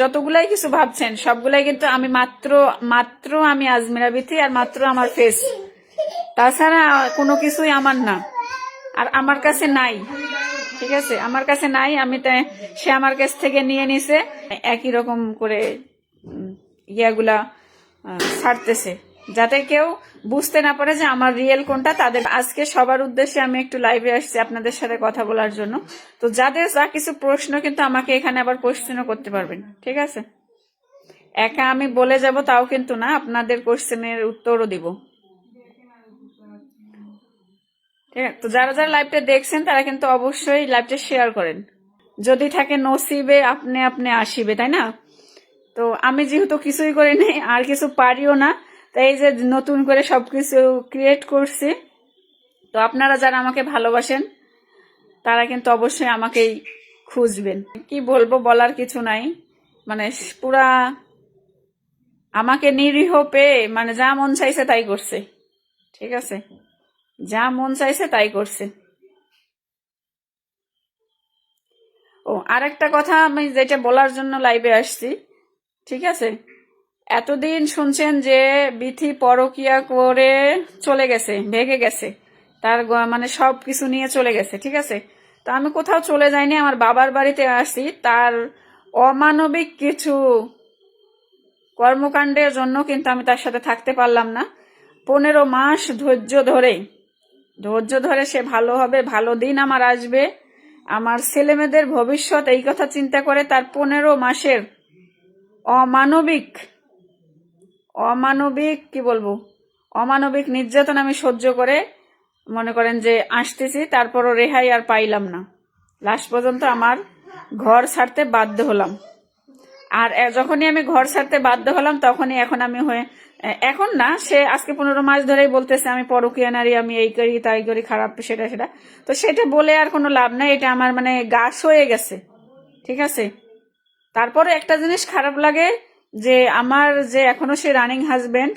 যতগুলাই কিছু ভাবছেন, সবগুলাই কিন্তু আমি মাত্র মাত্র আমি আজমিরা বিথি আর মাত্র আমার ফেস তাছাড়া কোনো কিছুই আমার না। আর আমার কাছে নাই। ঠিক আছে? আমার কাছে নাই, আমি তাই সে আমার কাছ থেকে নিয়ে নিছে। একই রকম করে ইয়াগুলা ছাড়তেছে। যাতে কেউ বুঝতে না পারে যে আমার রিয়েল কোনটা, তাদের আজকে সবার উদ্দেশ্যে আমি একটু লাইভে আসছি আপনাদের সাথে কথা বলার জন্য। তো যাদের যা কিছু প্রশ্ন কিন্তু আমাকে এখানে আবার কোশ্চেনও করতে পারবেন, ঠিক আছে? একা আমি বলে যাব তাও কিন্তু না, আপনাদের কোশ্চেনের উত্তরও দিব। ঠিক আছে? তো যারা যারা লাইভটা দেখছেন, তারা কিন্তু অবশ্যই লাইভটা শেয়ার করেন। যদি থাকে নসিবে আপনি আপনি আসিবে, তাই না? তো আমি যেহেতু কিছুই করি নাই আর কিছু পারিও না তাই এই যে নতুন করে সবকিছু ক্রিয়েট করছি। তো আপনারা যারা আমাকে ভালোবাসেন, তারা কিন্তু অবশ্যই আমাকেই খুঁজবেন। কি বলব বলার কিছু নাই। মানে পুরা আমাকে নিরীহ পেয়ে মানে যা মন চাইছে তাই করছে। ঠিক আছে? যা মন চাইছে তাই করছে। ও, আরেকটা কথা আমি যেটা বলার জন্য লাইভে আসছি। ঠিক আছে? এতদিন শুনছেন যে বিথি পরকিয়া করে চলে গেছে, ভেগে গেছে। তার মানে সব কিছু নিয়ে চলে গেছে, ঠিক আছে? তো আমি কোথাও চলে যাইনি, আমার বাবার বাড়িতে আসি তার অমানবিক কিছু কর্মকাণ্ডের জন্য কিন্তু আমি তার সাথে থাকতে পারলাম না। পনেরো মাস ধৈর্য ধরে ধৈর্য ধরে সে ভালো হবে, ভালো দিন আমার আসবে। আমার ছেলেমেয়েদের ভবিষ্যৎ এই কথা চিন্তা করে তার পনেরো মাসের অমানবিক অমানবিক, কি বলব? অমানবিক নির্যাতন আমি সহ্য করে মনে করেন যে আসতেছি, তারপরও রেহাই আর পাইলাম না। লাস্ট পর্যন্ত আমার ঘর ছাড়তে বাধ্য হলাম। আর যখনই আমি ঘর ছাড়তে বাধ্য হলাম, তখনই এখন আমি হয়ে এখন না, সে আজকে পনেরো মাস ধরেই বলতেছে, আমি পরকীয়া নারী, আমি এই করি, তাই করি, খারাপ, সেটা সেটা। তো সেটা বলে আর কোনো লাভ নাই, এটা আমার মানে গাছ হয়ে গেছে। ঠিক আছে? তারপরে একটা জিনিস খারাপ লাগে যে আমার যে এখনও সে রানিং হাজবেন্ড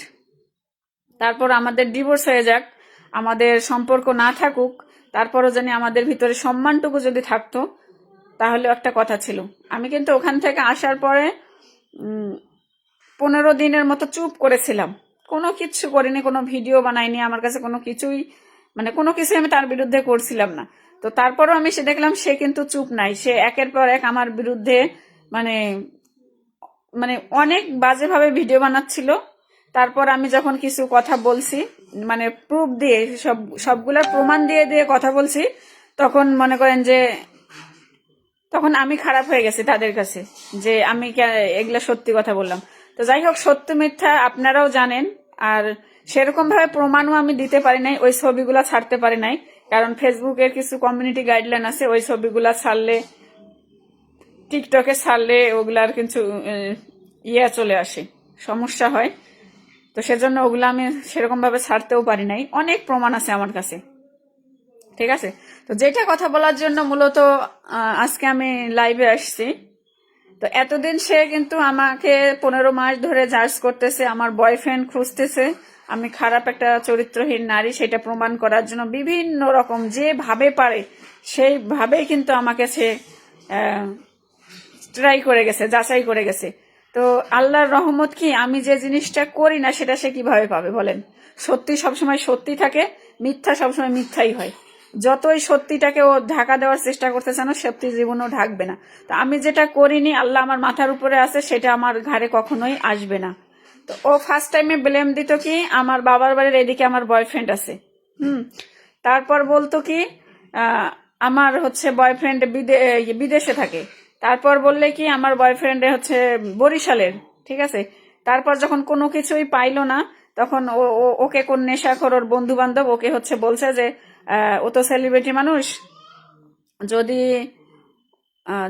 তারপর আমাদের ডিভোর্স হয়ে যাক, আমাদের সম্পর্ক না থাকুক, তারপরও জানি আমাদের ভিতরে সম্মানটুকু যদি থাকতো, তাহলে একটা কথা ছিল। আমি কিন্তু ওখান থেকে আসার পরে পনেরো দিনের মতো চুপ করেছিলাম। কোনো কিছু করিনি, কোনো ভিডিও বানাইনি, আমার কাছে কোনো কিছুই মানে কোনো কিছুই আমি তার বিরুদ্ধে করছিলাম না। তো তারপরও আমি সে দেখলাম সে কিন্তু চুপ নাই। সে একের পর এক আমার বিরুদ্ধে মানে মানে অনেক বাজেভাবে ভিডিও বানাচ্ছিল। তারপর আমি যখন কিছু কথা বলছি মানে প্রুফ দিয়ে, সব সবগুলোর প্রমাণ দিয়ে দিয়ে কথা বলছি, তখন মনে করেন যে, তখন আমি খারাপ হয়ে গেছি তাদের কাছে, যে আমি এগুলা সত্যি কথা বললাম। তো যাই হোক, সত্য মিথ্যা আপনারাও জানেন, আর সেরকম ভাবে প্রমাণও আমি দিতে পারি নাই, ওই ছবিগুলা ছাড়তে পারি নাই, কারণ ফেসবুকের কিছু কমিউনিটি গাইডলাইন আছে, ওই ছবিগুলা ছাড়লে টিকটকে ছাড়লে ওগুলার আহ, ইয়ে চলে আসে সমস্যা হয়। তো সেজন্য ওগুলো আমি সেরকম ভাবে ছাড়তেও পারি নাই। অনেক প্রমাণ আছে আমার কাছে। ঠিক আছে? তো যেটা কথা বলার জন্য মূলত আজকে আমি লাইভে আসছি। তো এতদিন সে কিন্তু আমাকে পনেরো মাস ধরে জার্জ করতেছে আমার বয়ফ্রেন্ড খুঁজতেছে। আমি খারাপ একটা চরিত্রহীন নারী সেটা প্রমাণ করার জন্য বিভিন্ন রকম যেভাবে পারে সেইভাবেই কিন্তু আমাকে সে ট্রাই করে গেছে, যাচাই করে গেছে। তো আল্লাহর রহমত কি? আমি যে জিনিসটা করি না, সেটা সে কীভাবে পাবে বলেন? সত্যি সবসময় সত্যি থাকে, মিথ্যা সবসময় মিথ্যাই হয়। যতই সত্যিটাকে ও ঢাকা দেওয়ার চেষ্টা করতেছে না, সত্যি জীবনেও ঢাকবে না। তো আমি যেটা করিনি, আল্লাহ আমার মাথার উপরে আছে, সেটা আমার ঘাড়ে কখনোই আসবে না। তো ও ফার্স্ট টাইমে ব্লেম দিত কি? আমার বাবার বাড়ির এদিকে আমার বয়ফ্রেন্ড আছে। হুম। তারপর বলতো কি আমার হচ্ছে বয়ফ্রেন্ড বিদেশে থাকে। তারপর বললে কি আমার বয়ফ্রেন্ড হচ্ছে বরিশালের, ঠিক আছে? তারপর যখন কোনো কিছুই পাইলো না, তখন ও ওকে কোন নেশাখোর ওর বন্ধু বান্ধব ওকে হচ্ছে বলছে যে ও তো সেলিব্রিটি মানুষ, যদি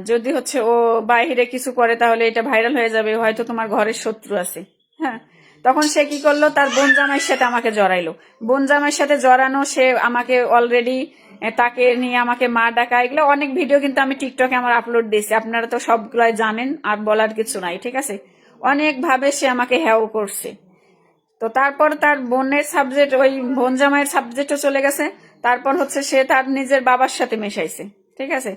যদি হচ্ছে ও বাইরে কিছু করে তাহলে এটা ভাইরাল হয়ে যাবে, হয়তো তোমার ঘরের শত্রু আছে। হ্যাঁ? তখন সে কি করল? তার বোন জামাইয়ের সাথে আমাকে জড়াইলো। বোন জামাইয়ের সাথে জড়ানো, সে আমাকে অলরেডি তাকে নিয়ে আমাকে মা ডাকা, এগুলো অনেক ভিডিও কিন্তু আমি টিকটকে আমার আপলোড দিয়েছি। আপনারা তো সবগুলাই জানেন, আর বলার কিছু নাই, ঠিক আছে? অনেক ভাবে সে আমাকে হ্যাও করছে। তো তারপর তার বোনের সাবজেক্ট ওই বোন জামাইয়ের সাবজেক্টও চলে গেছে। তারপর হচ্ছে সে তার নিজের বাবার সাথে মেশাইছে, ঠিক আছে?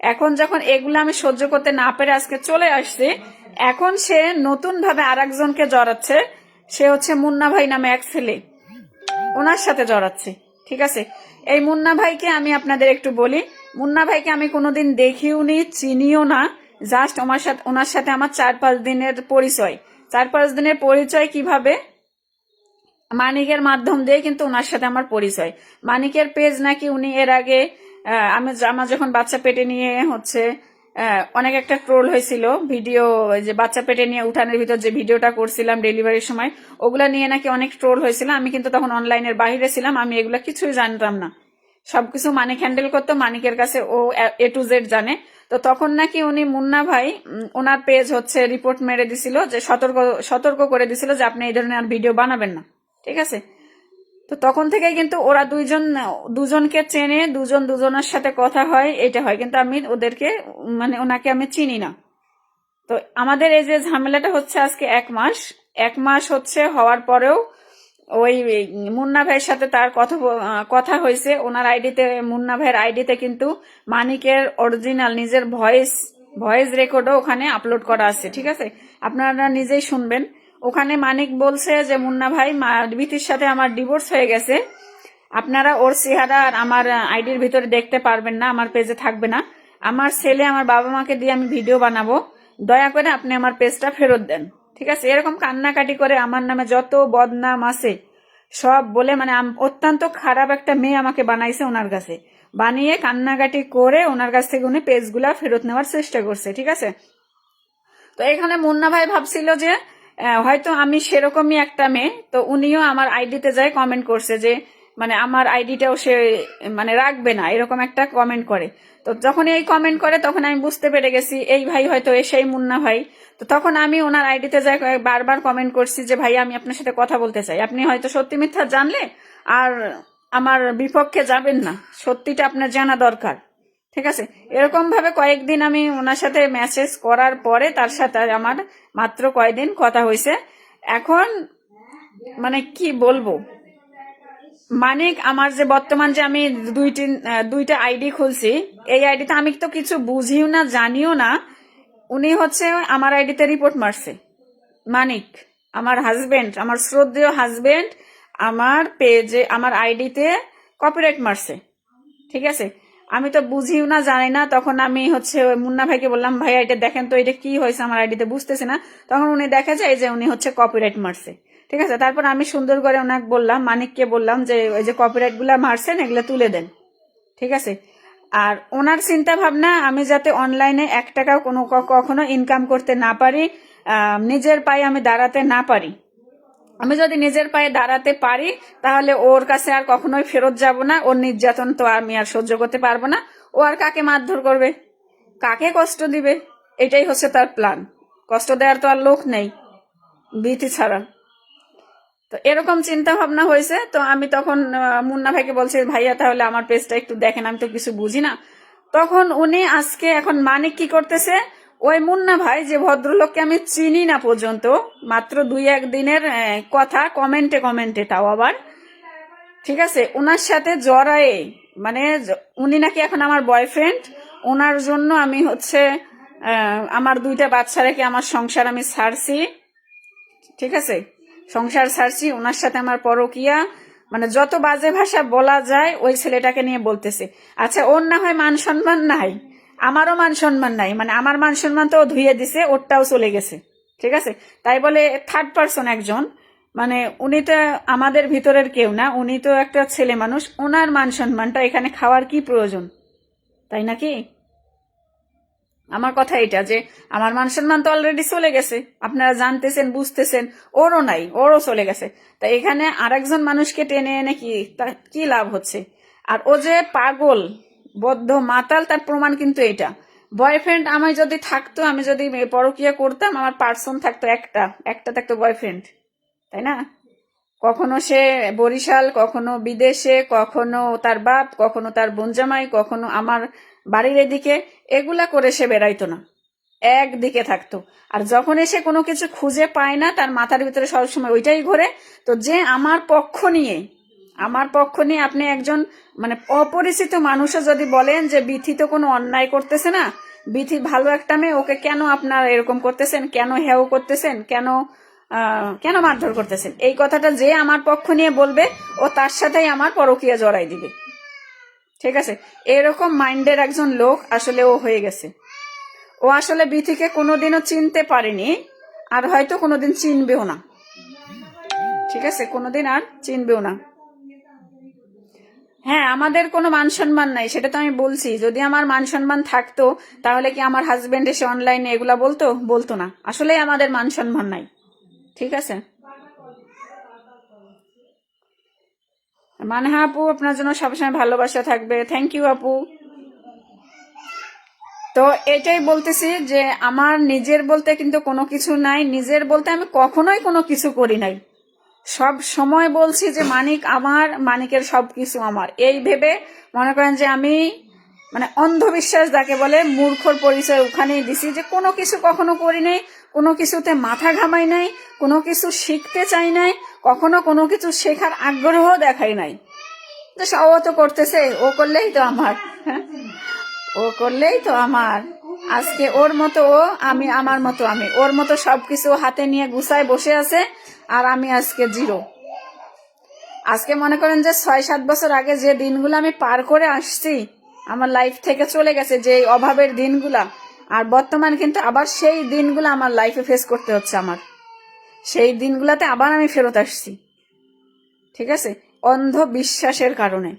এখন যখন এগুলো আমি সহ্য করতে না পেরে আজকে চলে আসছে, এখন সে নতুন ভাবে আর একজনকে জড়াচ্ছে। সে হচ্ছে মুন্না ভাই নামে এক ছেলে, ওনার সাথে জড়াচ্ছে। ঠিক আছে? এই মুন্না ভাইকে আমি আপনাদের একটু বলি। মুন্না ভাইকে আমি কোনোদিন দেখিও নি, চিনিও না। জাস্ট আমার সাথে, ওনার সাথে আমার চার পাঁচ দিনের পরিচয়। চার পাঁচ দিনের পরিচয় কীভাবে? মানিকের মাধ্যম দিয়ে কিন্তু ওনার সাথে আমার পরিচয়। মানিকের পেজ নাকি উনি এর আগে আমি, আমার যখন বাচ্চা পেটে নিয়ে হচ্ছে অনেক একটা ট্রোল হয়েছিল। ভিডিও যে বাচ্চা পেটে নিয়ে উঠানের ভিতর যে ভিডিওটা করছিলাম ডেলিভারির সময়, ওগুলা নিয়ে নাকি অনেক ট্রোল হয়েছিল। আমি কিন্তু তখন অনলাইনের বাইরে ছিলাম, আমি এগুলা কিছুই জানতাম না। সবকিছু মানিক হ্যান্ডেল করতো, মানিকের কাছে ও এ টু জেড জানে। তো তখন নাকি উনি মুন্না ভাই ওনার পেজ হচ্ছে রিপোর্ট মেরে দিছিল, যে সতর্ক সতর্ক করে দিছিল যে আপনি এই ধরনের আর ভিডিও বানাবেন না। ঠিক আছে? তো তখন থেকেই কিন্তু ওরা দুইজন, দুজনকে চেনে, দুজন দুজনের সাথে কথা হয়, এটা হয়। কিন্তু আমি ওদেরকে মানে ওনাকে আমি চিনি না। তো আমাদের এই যে ঝামেলাটা হচ্ছে আজকে এক মাস। এক মাস হচ্ছে হওয়ার পরেও ওই মুন্না ভাইয়ের সাথে তার কথা কথা হয়েছে। ওনার আইডিতে, মুন্না ভাইয়ের আইডিতে কিন্তু মানিকের অরিজিনাল নিজের ভয়েস ভয়েস রেকর্ডও ওখানে আপলোড করা আছে, ঠিক আছে? আপনারা নিজেই শুনবেন। ওখানে মানিক বলছে যে, মুন্না ভাই বিতির সাথে আমার ডিভোর্স হয়ে গেছে। আপনারা ওর চেহারা আর আমার আইডির ভিতরে দেখতে পারবেন না, আমার পেজে থাকবে না। আমার ছেলে আমার বাবা মাকে দিয়ে আমি ভিডিও বানাবো। দয়া করে আপনি আমার পেজটা ফেরত দেন। ঠিক আছে? এরকম কান্নাকাটি করে আমার নামে যত বদনাম আছে, সব বলে মানে অত্যন্ত খারাপ একটা মেয়ে আমাকে বানাইছে ওনার কাছে। বানিয়ে কান্নাকাটি করে ওনার কাছ থেকে উনি পেজগুলা ফেরত নেওয়ার চেষ্টা করছে, ঠিক আছে? তো এখানে মুন্না ভাই ভাবছিল যে হয়তো আমি সেরকমই একটা মেয়ে, তো উনিও আমার আইডিতে যায় কমেন্ট করছে যে মানে আমার আইডিটাও সে মানে রাখবে না, এরকম একটা কমেন্ট করে। তো যখন এই কমেন্ট করে, তখন আমি বুঝতে পেরে গেছি, এই ভাই হয়তো এ সেই মুন্না ভাই। তো তখন আমি ওনার আইডিতে যাই বারবার কমেন্ট করছি যে, ভাই, আমি আপনার সাথে কথা বলতে চাই। আপনি হয়তো সত্যি মিথ্যা জানলে আর আমার বিপক্ষে যাবেন না। সত্যিটা আপনার জানা দরকার। ঠিক আছে? এরকম ভাবে কয়েকদিন আমি ওনার সাথে মেসেজ করার পরে তার সাথে আমার মাত্র কয়েকদিন কথা হয়েছে এখন মানে কি বলব? মানিক, আমার যে বর্তমান যে আমি দুইটি, দুইটা আইডি খুলছি, এই আইডিতে আমি তো কিছু বুঝিও না, জানিও না। উনি হচ্ছে আমার আইডিতে রিপোর্ট মারছে। মানিক, আমার হাজবেন্ড আমার শ্রদ্ধেয় হাজবেন্ড আমার পেজে আমার আইডিতে কপিরাইট মারছে। ঠিক আছে? আমি তো বুঝিও না, জানি না। তখন আমি হচ্ছে মুন্না ভাইকে বললাম ভাই এটা দেখেন তো, এটা কি হয়েছে? আমার আইডিতে বুঝতেছে না। তখন উনি দেখা যায় যে উনি হচ্ছে কপিরাইট মারছে। ঠিক আছে? তারপর আমি সুন্দর করে ওনাকে বললাম, মানিককে বললাম যে, ওই যে কপিরাইটগুলা মারছেন, এগুলো তুলে দেন। ঠিক আছে? আর ওনার চিন্তা ভাবনা আমি যাতে অনলাইনে এক টাকাও কোনো কখনো ইনকাম করতে না পারি নিজের পায়ে আমি দাঁড়াতে না পারি। আমি যদি নিজের পায়ে দাঁড়াতে পারি, তাহলে ওর কাছে আর কখনোই ফেরত যাব না। ওর নির্যাতন তো আমি আর সহ্য করতে পারব না। ও আর কাকে মারধর করবে? কাকে কষ্ট দিবে? এটাই হচ্ছে তার প্ল্যান কষ্ট দেওয়ার তো আর লোক নেই, ভীতি ছাড়া। তো এরকম চিন্তা ভাবনা হয়েছে। তো আমি তখন মুন্না ভাইকে বলছি, ভাইয়া, তাহলে আমার পেজটা একটু দেখেন, আমি তো কিছু বুঝি না। তখন উনি আজকে এখন মানিক কি করতেছে? ওই মুন্না ভাই, যে ভদ্রলোককে আমি চিনি না পর্যন্ত, মাত্র দুই এক দিনের কথা, কমেন্টে কমেন্টে তাও আবার। ঠিক আছে? ওনার সাথে জড়ায়ে মানে উনি নাকি এখন আমার বয়ফ্রেন্ড ওনার জন্য আমি হচ্ছে আমার দুইটা বাচ্চা রেখে আমার সংসার আমি ছাড়ছি ঠিক আছে? সংসার ছাড়ছি ওনার সাথে আমার পরকিয়া মানে যত বাজে ভাষা বলা যায়, ওই ছেলেটাকে নিয়ে বলতেছে। আচ্ছা ওর না হয় মান সম্মান নাই? আমারও মান সম্মান নাই। মানে আমার মান সম্মান তো ধুয়ে দিছে, ওরটাও চলে গেছে। ঠিক আছে? তাই বলে থার্ড পার্সন একজন। মানে উনি তো আমাদের ভিতরের কেউ না, উনি তো একটা ছেলে মানুষ, ওনার মান সম্মানটা এখানে খাওয়ার কি প্রয়োজন? তাই নাকি? আমার কথা এটা যে, আমার মান সম্মান তো অলরেডি চলে গেছে। আপনারা জানতেছেন, বুঝতেছেন, ওরও নাই, ওরও চলে গেছে। তা এখানে আরেকজন মানুষকে টেনে এনে কি কি লাভ হচ্ছে? আর ও যে পাগল বদ্ধ মাতাল, তার প্রমাণ কিন্তু এটা। বয়ফ্রেন্ড আমি যদি থাকতো, আমি যদি পরকিয়া করতাম, আমার পার্সন থাকতো একটা একটা থাকতো বয়ফ্রেন্ড তাই না? কখনো সে বরিশাল, কখনো বিদেশে, কখনো তার বাপ, কখনো তার বোনজামাই, কখনো আমার বাড়ির এদিকে, এগুলা করে সে বেড়াইতো না। একদিকে থাকতো। আর যখন এসে কোনো কিছু খুঁজে পায় না, তার মাথার ভিতরে সবসময় ওইটাই ঘোরে। তো যে আমার পক্ষ নিয়ে আমার পক্ষ নিয়ে আপনি একজন মানে অপরিচিত মানুষও যদি বলেন যে বিথি তো কোনো অন্যায় করতেছে না, বিথি ভালো একটা মেয়ে, ওকে কেন আপনার এরকম করতেছেন, কেন হেও করতেছেন, কেন কেন মারধর করতেছেন? এই কথাটা যে আমার পক্ষ নিয়ে বলবে, ও তার সাথেই আমার পরকীয়া জড়াই দিবে। ঠিক আছে? এরকম মাইন্ডের একজন লোক আসলে ও হয়ে গেছে। ও আসলে বিথিকে কোনোদিনও চিনতে পারেনি, আর হয়তো কোনোদিন চিনবেও না। ঠিক আছে? কোনোদিন আর চিনবেও না। হ্যাঁ আমাদের কোনো মান সম্মান নাই, সেটা তো আমি বলছি। যদি আমার মান সম্মান থাকতো, তাহলে কি আমার হাজবেন্ড এসে অনলাইনে এগুলা বলতো? বলতো না। আসলেই আমাদের মান সম্মান নাই। ঠিক আছে? মানে আপু, আপনার জন্য সবসময় ভালোবাসা থাকবে। থ্যাংক ইউ আপু। তো এটাই বলতেছি যে, আমার নিজের বলতে কিন্তু কোনো কিছু নাই। নিজের বলতে আমি কখনোই কোনো কিছু করি নাই। সব সময় বলছি যে, মানিক আমার, মানিকের সব কিছু আমার। এই ভেবে মনে করেন যে, আমি মানে অন্ধবিশ্বাস যাকে বলে, মূর্খর পরিচয় ওখানেই দিছি যে, কোনো কিছু কখনো করি নাই, কোনো কিছুতে মাথা ঘামাই নাই, কোনো কিছু শিখতে চাই নাই, কখনো কোনো কিছু শেখার আগ্রহ দেখাই নাই। যে সব তো করতেছে, ও করলেই তো আমার। হ্যাঁ ও করলেই তো আমার। আজকে ওর মতো ও, আমি আমার মতো আমি। ওর মতো সবকিছু হাতে নিয়ে গুছায় বসে আছে আর আমি আজকে জিরো। আজকে মনে করেন যে ছয় সাত বছর আগে যে দিনগুলো আমি পার করে আসছি, আমার লাইফ থেকে চলে গেছে যে অভাবের দিনগুলা, আর বর্তমান কিন্তু আবার সেই দিনগুলো আমার লাইফে ফেস করতে হচ্ছে আমার। সেই দিনগুলাতে আবার আমি ফেরত আসছি। ঠিক আছে? অন্ধ বিশ্বাসের কারণে।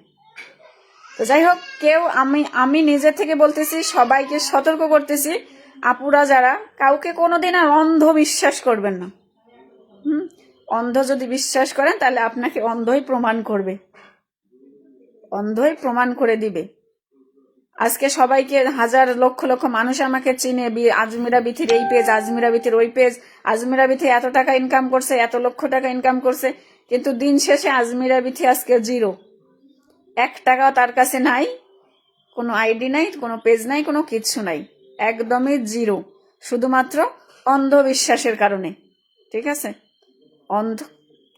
তো যাই হোক, কেউ আমি আমি নিজে থেকে বলতেছি, সবাইকে সতর্ক করতেছি, আপুরা যারা, কাউকে কোনোদিন আর অন্ধ বিশ্বাস করবেন না। হুম? অন্ধ যদি বিশ্বাস করেন, তাহলে আপনাকে অন্ধই প্রমাণ করবে। অন্ধই প্রমাণ করে দিবে। আজকে সবাইকে হাজার লক্ষ লক্ষ মানুষ আমাকে চিনে আজমিরা বিথির এই পেজ আজমিরা বিথির ওই পেজ আজমিরা বিথি এত টাকা ইনকাম করছে, এত লক্ষ টাকা ইনকাম করছে, কিন্তু দিন শেষে আজমিরা বিথি আজকে জিরো এক টাকাও তার কাছে নাই, কোনো আইডি নাই, কোনো পেজ নাই, কোনো কিচ্ছু নাই। একদমই জিরো। শুধুমাত্র অন্ধবিশ্বাসের কারণে। ঠিক আছে? অন্ধ,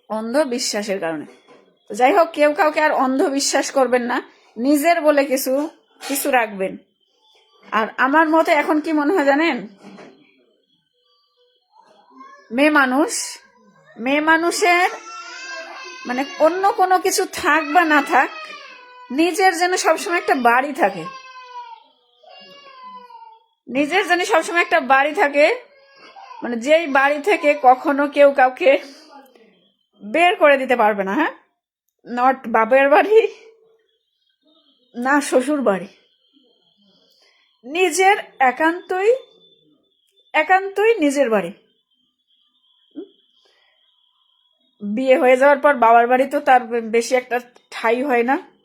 অন্ধবিশ্বাসের কারণে। তো যাই হোক, কেউ কাউকে আর অন্ধবিশ্বাস করবেন না। নিজের বলে কিছু কিছু রাখবেন। আর আমার মতে এখন কি মনে হয় জানেন? মেয়ে মানুষ, মেয়ে মানুষের মানে অন্য কোনো কিছু থাক বা না থাক নিজের যেন সবসময় একটা বাড়ি থাকে। নিজের যেন সবসময় একটা বাড়ি থাকে। মানে যেই বাড়ি থেকে কখনো কেউ কাউকে বের করে দিতে পারবে না হ্যাঁ? নট বাপের বাড়ি, না শ্বশুর বাড়ি। নিজের একান্তই একান্তই নিজের বাড়ি। বিয়ে হয়ে যাওয়ার পর বাবার বাড়ি তো তার বেশি একটা ঠাই হয় না।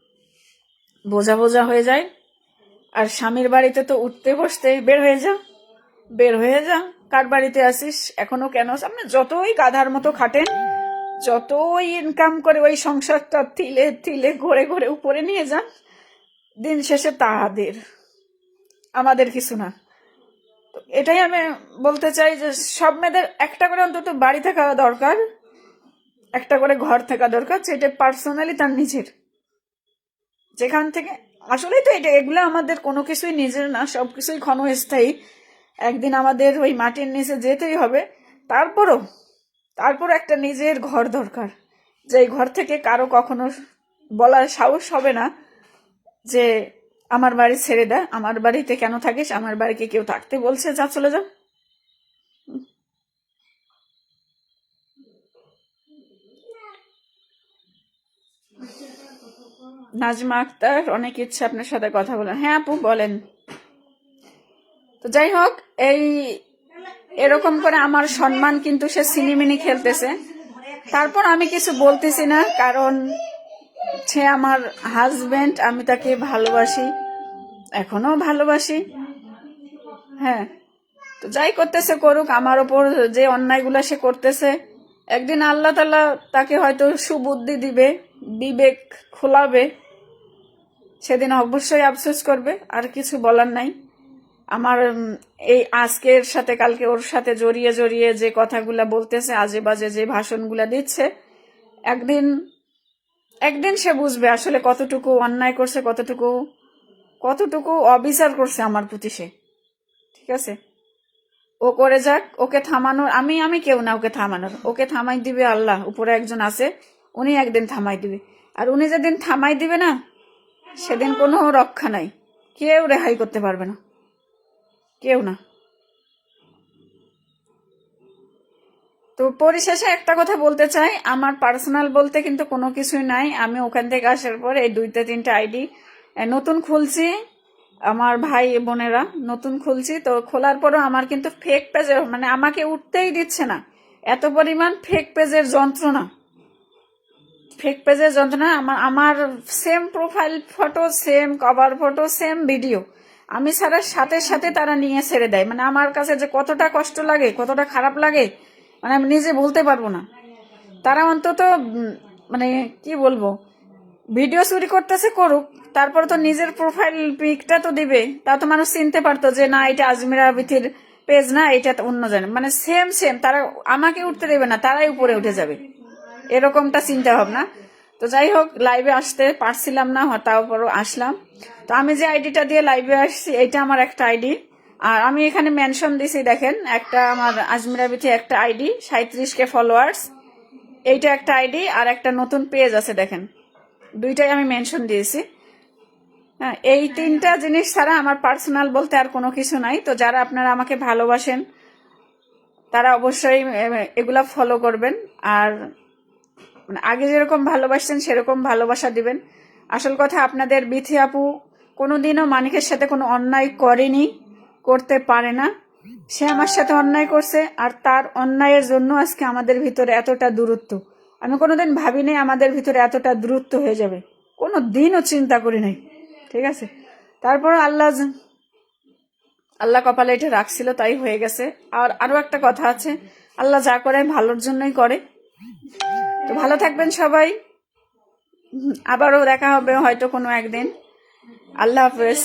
বোঝা বোঝা হয়ে যায়। আর স্বামীর বাড়িতে তো উঠতে বসতে বের হয়ে যা, বের হয়ে যা। কার বাড়িতে আসিস? এখনও কেন? আপনি যতই গাধার মতো খাটেন যতই ইনকাম করে ওই সংসারটা তিলে তিলে ঘরে ঘরে উপরে নিয়ে যান দিন শেষে তাহাদের। আমাদের কিছু না। তো এটাই আমি বলতে চাই যে সব মেয়েদের একটা করে অন্তত বাড়ি থাকা দরকার, একটা করে ঘর থাকা দরকার সেটা পার্সোনালি তার নিজের। যেখান থেকে, আসলেই তো এটা, এগুলো আমাদের কোনো কিছুই নিজের না, সব কিছুই ক্ষণস্থায়ী। একদিন আমাদের ওই মাটির নিচে যেতেই হবে, তারপরও, তারপর একটা নিজের ঘর দরকার। যে ঘর থেকে কারও কখনো বলার সাহস হবে না যে, আমার বাড়ি ছেড়ে দে, আমার বাড়িতে কেন থাকিস? আমার বাড়িকে কেউ থাকতে বলছে? যা, চলে যা। নাজমা আক্তার, অনেক ইচ্ছে আপনার সাথে কথা বলেন হ্যাঁ আপু, বলেন। তো যাই হোক, এই এরকম করে আমার সম্মান কিন্তু সে সিনিমিনি খেলতেছে। তারপর আমি কিছু বলতেছি না, কারণ সে আমার হাজবেন্ড আমি তাকে ভালোবাসি এখনও ভালোবাসি। হ্যাঁ তো যাই করতেছে করুক, আমার ওপর যে অন্যায়গুলো সে করতেছে, একদিন আল্লাহ তাল্লাহ তাকে হয়তো সুবুদ্ধি দিবে, বিবেক খোলাবে। সেদিন অবশ্যই আফসোস করবে, আর কিছু বলার নাই। আমার এই আজকের সাথে, কালকে ওর সাথে জড়িয়ে জড়িয়ে যে কথাগুলা বলতেছে আজে বাজে যে ভাষণগুলা দিচ্ছে, একদিন একদিন সে বুঝবে আসলে কতটুকু অন্যায় করছে, কতটুকু কতটুকু অবিচার করছে আমার প্রতি সে। ঠিক আছে? ও করে যাক, ওকে থামানোর, আমি আমি কেউ না ওকে থামানোর। ওকে থামাই দিবে আল্লাহ, উপরে একজন আছে, উনি একদিন থামাই দিবে। আর উনি যেদিন থামাই দিবে না সেদিন কোনো রক্ষা নাই। কেউ রেহাই করতে পারবে না। কেউ না। তো পরিশেষে একটা কথা বলতে চাই। আমার পার্সোনাল বলতে কিন্তু কোনো কিছুই নাই। আমি ওখান থেকে আসার পর এই দুইটা, তিনটা আইডি নতুন খুলছি আমার ভাই বোনেরা। নতুন খুলছি। তো খোলার পরও আমার কিন্তু ফেক পেজের মানে আমাকে উঠতেই দিচ্ছে না। এত পরিমাণ ফেক পেজের যন্ত্রণা। ফেক পেজের যন্ত্রণা আমার আমার same profile photo same cover photo same video আমি ছাড়ার সাথে সাথে তারা নিয়ে ছেড়ে দেয়। মানে আমার কাছে যে কতটা কষ্ট লাগে, কতটা খারাপ লাগে মানে আমি নিজে বলতে পারব না। তারা অন্তত মানে কি বলব ভিডিও চুরি করতেছে করুক, তারপর তো নিজের প্রোফাইল পিকটা তো দিবে। তা তো মানুষ চিনতে পারতো যে, না, এটা আজমিরা বিথির পেজ না, এটা অন্য জানে। মানে সেম সেম তারা আমাকে উঠতে দেবে না, তারাই উপরে উঠে যাবে। এরকমটা চিন্তা ভাবনা তো যাই হোক লাইভে আসতে পারছিলাম না হ- তারপরও আসলাম। তো আমি যে আইডিটা দিয়ে লাইভে আসছি এটা আমার একটা আইডি আর আমি এখানে মেনশন দিছি, দেখেন, একটা আমার আজমিরা বিথি একটা আইডি কে ফলোয়ার্স এইটা একটা আইডি আর একটা নতুন পেজ আছে, দেখেন। দুইটাই আমি মেনশন দিয়েছি। হ্যাঁ এই তিনটা জিনিস ছাড়া আমার পার্সোনাল বলতে আর কোনো কিছু নাই। তো যারা আপনারা আমাকে ভালোবাসেন, তারা অবশ্যই এগুলা ফলো করবেন। আর মানে আগে যেরকম ভালোবাসছেন সেরকম ভালোবাসা দিবেন। আসল কথা, আপনাদের বিথি আপু কোনোদিনও মানিকের সাথে কোনো অন্যায় করেনি, করতে পারে না। সে আমার সাথে অন্যায় করছে, আর তার অন্যায়ের জন্য আজকে আমাদের ভিতরে এতটা দূরত্ব। আমি কোনোদিন ভাবিনি আমাদের ভিতরে এতটা দূরত্ব হয়ে যাবে। কোনো দিনও চিন্তা করি নাই, ঠিক আছে? তারপর আল্লাহ আল্লাহ কপালে এটা রাখছিল, তাই হয়ে গেছে। আর আরও একটা কথা আছে, আল্লাহ যা করে ভালোর জন্যই করে। তো ভালো থাকবেন সবাই। আবারও দেখা হবে হয়তো কোনো একদিন। আল্লাহ হাফেজ।